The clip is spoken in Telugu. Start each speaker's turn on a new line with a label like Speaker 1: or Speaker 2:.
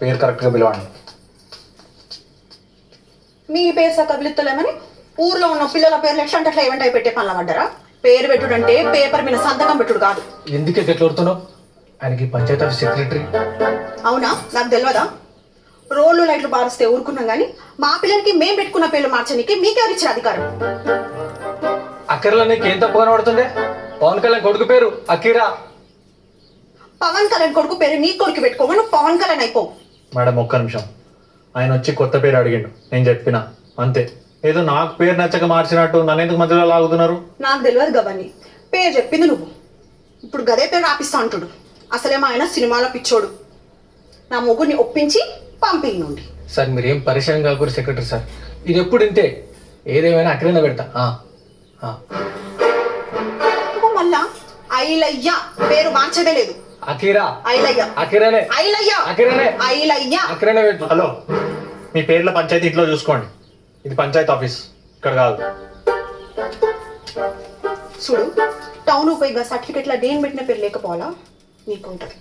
Speaker 1: పేరు కరెక్ట్గా పిలవండి.
Speaker 2: మీ పేరు సక్క పిలుస్తలేమని ఊర్లో ఉన్న పిల్లల పేర్లు ఎట్లా అంటే అట్లా ఏమంటే పెట్టే పనులు పడ్డారా? పేరు పెట్టుడంటే పేపర్ మీద సంతకం పెట్టుడు కాదు.
Speaker 1: ఎందుకే ఎట్లా ఊరుతున్నావు ఆయనకి పంచాయతీ ఆఫీస్ సెక్రటరీ.
Speaker 2: అవునా? నాకు తెలియదా రోడ్లు లైట్లు బారిస్తే ఊరుకున్నాం కానీ మా పిల్లలకి మేం పెట్టుకున్న పేర్లు మార్చడానికి మీకెవరు ఇచ్చిన అధికారం?
Speaker 1: అక్కర్లో నీకు ఏం తప్పు కనబడుతుంది పవన్ కళ్యాణ్ కొడుకు పేరు అకీరా
Speaker 2: పవన్ కళ్యాణ్ కొడుకు పేరు నీ కొడుకు పెట్టుకోమని పవన్ కళ్యాణ్ అయిపో.
Speaker 1: మేడం ఒక్క నిమిషం. ఆయన వచ్చి కొత్త పేరు అడిగిండు. నేను చెప్పిన. అంతే. ఏదో నాకు పేరు నచ్చక మార్చినట్టు నన్ను ఎందుకు మధ్యలో లాగుతున్నారు?
Speaker 2: నాకు తెలియదు గవన్ని పేరు చెప్పింది నువ్వు. ఇప్పుడు గదే పేరు రాపిస్తా అంటుడు. అసలేమో ఆయన సినిమాలో పిచ్చోడు. నా మొగుడిని ఒప్పించి పంపింగ్ నుండి
Speaker 3: సార్ మీరేం పరిచయం కాకూడదు సెక్రటరీ సార్. ఇది ఎప్పుడు ఇంతే? ఏదేమైనా అక్కడనే పెడతా. ఆ, ఆ.
Speaker 2: నువ్వు మళ్ళా ఐలయ్య పేరు మార్చదే లేదు. ఐలయ్య. ఐలయ్య. ఐలయ్య.
Speaker 3: పెట్టు.
Speaker 1: హలో. మీ పేర్ల పంచాయతీ ఇంట్లో చూసుకోండి. ఇది పంచాయతీ ఆఫీస్. ఇక్కడ కాదు.
Speaker 2: చూడు టౌన్ పోయి సర్టిఫికెట్ల నేను పెట్టిన పేరు లేకపోవాలా? నీకుంటది.